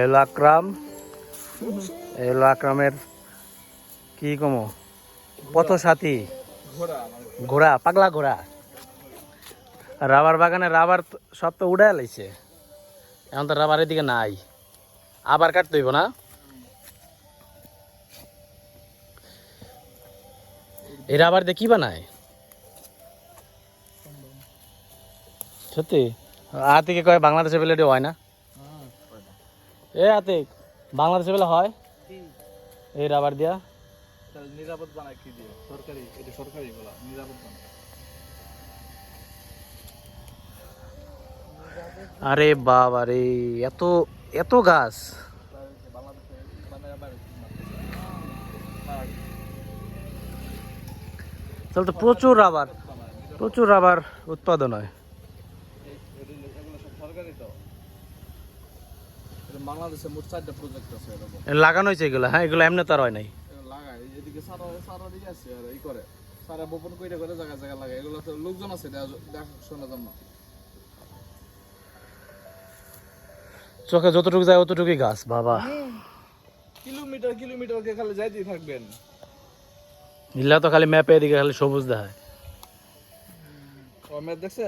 এলো আকরাম এলো আকরামের কি কমো? পথ সাথী ঘোড়া, পাগলা ঘোড়া। রাবার বাগানে রাবার সব তো উড়ে লাইছে। এখন তো রাবারের দিকে নাই। আবার কাটতে হইব না? এই রাবার দিয়ে কি বানায়? সত্যি? আতিকে কয় বাংলাদেশে এটি হয় না? এ আতিক বাংলাদেশে পেলে হয়? এই রাবার দিয়া? নিরাপদ বানায় কি দিয়ে? সরকারি এটা সরকারি বলা নিরাপদ বানায়। আরে বাবা রে এত এত গাছ বাংলাদেশে মানে আবার তাহলে তো প্রচুর রাবার প্রচুর রাবার উৎপাদন হয়। লাগানো হয়েছে এগুলো হ্যাঁ এগুলো এমনি তো আর হয় নাই। লোকজন আছে চোখে যতটুকু যায় অতটুকুই গাছ, বাবা। কিলোমিটার কিলোমিটার কে খালি যাইতেই থাকবেন। ইল্লা তো খালি ম্যাপে এদিকে খালি সবুজ দেখায়। দেখছে?